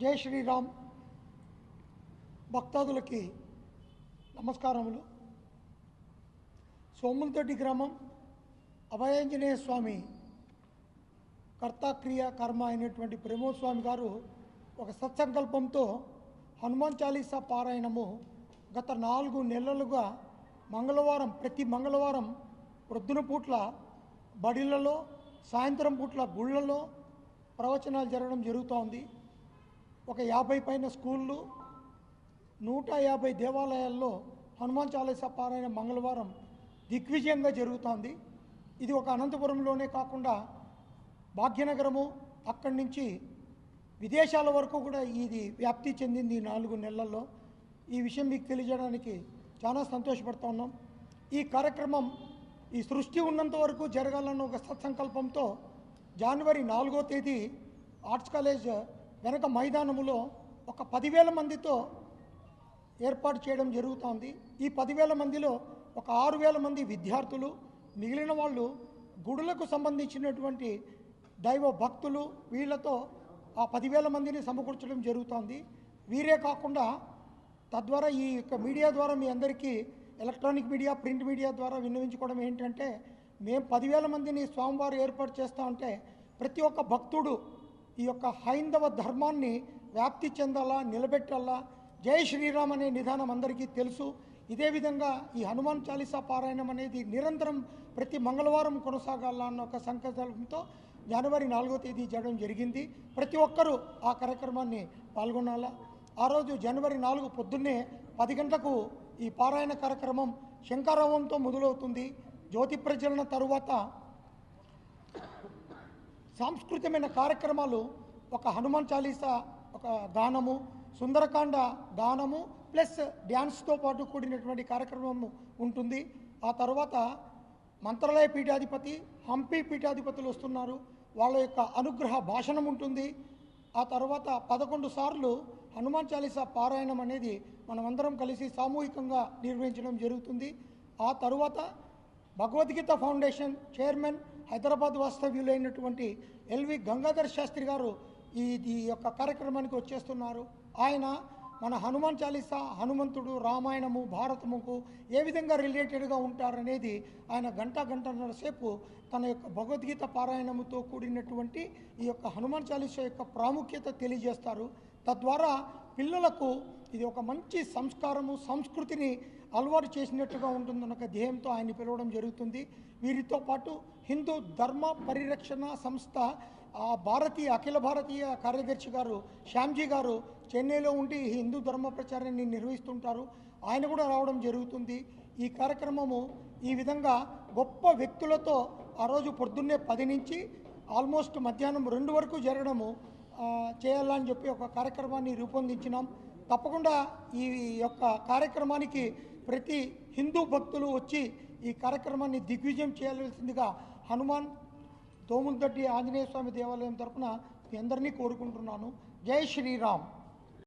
జై శ్రీరామ్. భక్తాదులకి నమస్కారములు. సోములతోటి గ్రామం అభయాంజనేయ స్వామి కర్తాక్రియ కర్మ అయినటువంటి ప్రేమోస్వామి గారు ఒక సత్సంకల్పంతో హనుమాన్ చాలీసా పారాయణము గత నాలుగు నెలలుగా మంగళవారం ప్రతి మంగళవారం ప్రొద్దున పూట్ల బడిలలో సాయంత్రం పూట్ల గుళ్ళలో ప్రవచనాలు జరగడం జరుగుతోంది. ఒక యాభై పైన స్కూళ్ళు నూట యాభై దేవాలయాల్లో హనుమాన్ చాలీసా పారాయణ మంగళవారం దిగ్విజయంగా జరుగుతోంది. ఇది ఒక అనంతపురంలోనే కాకుండా భాగ్యనగరము అక్కడి నుంచి విదేశాల వరకు కూడా ఇది వ్యాప్తి చెందింది ఈ నాలుగు నెలల్లో. ఈ విషయం మీకు తెలియజేయడానికి చాలా సంతోషపడుతూ ఉన్నాం ఈ కార్యక్రమం ఈ సృష్టి ఉన్నంత వరకు జరగాలన్న ఒక సత్సంకల్పంతో జనవరి నాలుగో తేదీ ఆర్ట్స్ కాలేజ్ వెనక మైదానములో ఒక పదివేల మందితో ఏర్పాటు చేయడం జరుగుతోంది ఈ పదివేల మందిలో ఒక ఆరు వేల మంది విద్యార్థులు మిగిలిన వాళ్ళు గుడులకు సంబంధించినటువంటి దైవ భక్తులు వీళ్ళతో ఆ పదివేల మందిని సమకూర్చడం జరుగుతోంది వీరే కాకుండా తద్వారా ఈ యొక్క మీడియా ద్వారా మీ అందరికీ ఎలక్ట్రానిక్ మీడియా ప్రింట్ మీడియా ద్వారా విన్నవించుకోవడం ఏంటంటే మేము పదివేల మందిని స్వామివారు ఏర్పాటు చేస్తా ఉంటే ప్రతి ఒక్క భక్తుడు ఈ యొక్క హైందవ ధర్మాన్ని వ్యాప్తి చెందాలా నిలబెట్టాలా? జై శ్రీరామ్ అనే నిదానం అందరికీ తెలుసు. ఇదే విధంగా ఈ హనుమాన్ చాలీసా పారాయణం అనేది నిరంతరం ప్రతి మంగళవారం కొనసాగాల అన్న ఒక సంకల్పంతో జనవరి నాలుగో తేదీ చేయడం జరిగింది. ప్రతి ఒక్కరూ ఆ కార్యక్రమాన్ని పాల్గొనాలా? ఆ రోజు జనవరి నాలుగు పొద్దున్నే పది గంటలకు ఈ పారాయణ కార్యక్రమం శంకారావంతో మొదలవుతుంది. జ్యోతి ప్రజ్వలన తరువాత సాంస్కృతికమైన కార్యక్రమాలు ఒక హనుమాన్ చాలీసా ఒక గానము సుందరకాండ గానము ప్లస్ డ్యాన్స్తో పాటు కూడినటువంటి కార్యక్రమం ఉంటుంది. ఆ తర్వాత మంత్రాలయ పీఠాధిపతి హంపి పీఠాధిపతులు వస్తున్నారు. వాళ్ళ యొక్క అనుగ్రహ భాషణం ఉంటుంది. ఆ తర్వాత పదకొండు సార్లు హనుమాన్ చాలీసా పారాయణం అనేది మనమందరం కలిసి సామూహికంగా నిర్వహించడం జరుగుతుంది. ఆ తరువాత భగవద్గీత ఫౌండేషన్ చైర్మన్ హైదరాబాద్ వాస్తవ్యులైనటువంటి ఎల్వి గంగాధర్ శాస్త్రి గారు ఈ ఈ యొక్క కార్యక్రమానికి వచ్చేస్తున్నారు. ఆయన మన హనుమాన్ చాలీసా హనుమంతుడు రామాయణము భారతముకు ఏ విధంగా రిలేటెడ్గా ఉంటారనేది ఆయన గంట గంటన్నర సేపు తన యొక్క భగవద్గీత పారాయణముతో కూడినటువంటి ఈ యొక్క హనుమాన్ చాలీసా యొక్క ప్రాముఖ్యత తెలియజేస్తారు. తద్వారా పిల్లలకు ఇది ఒక మంచి సంస్కారము సంస్కృతిని అలవాటు చేసినట్టుగా ఉంటుందన్న ఒక ధ్యేయంతో ఆయన పిలవడం జరుగుతుంది. వీరితో పాటు హిందూ ధర్మ పరిరక్షణ సంస్థ ఆ భారతీయ అఖిల భారతీయ కార్యదర్శి గారు శ్యామ్జీ గారు చెన్నైలో ఉండి హిందూ ధర్మ ప్రచారాన్ని నిర్వహిస్తుంటారు. ఆయన కూడా రావడం జరుగుతుంది. ఈ కార్యక్రమము ఈ విధంగా గొప్ప వ్యక్తులతో ఆ రోజు పొద్దున్నే పది నుంచి ఆల్మోస్ట్ మధ్యాహ్నం రెండు వరకు జరగడము చేయాలని చెప్పి ఒక కార్యక్రమాన్ని రూపొందించినాం. తప్పకుండా ఈ యొక్క కార్యక్రమానికి ప్రతి హిందూ భక్తులు వచ్చి ఈ కార్యక్రమాన్ని దిగ్విజయం చేయాల్సిందిగా హనుమాన్ దోములదడ్డి ఆంజనేయ స్వామి దేవాలయం తరఫున మీ అందరినీ కోరుకుంటున్నాను. జై శ్రీరామ్.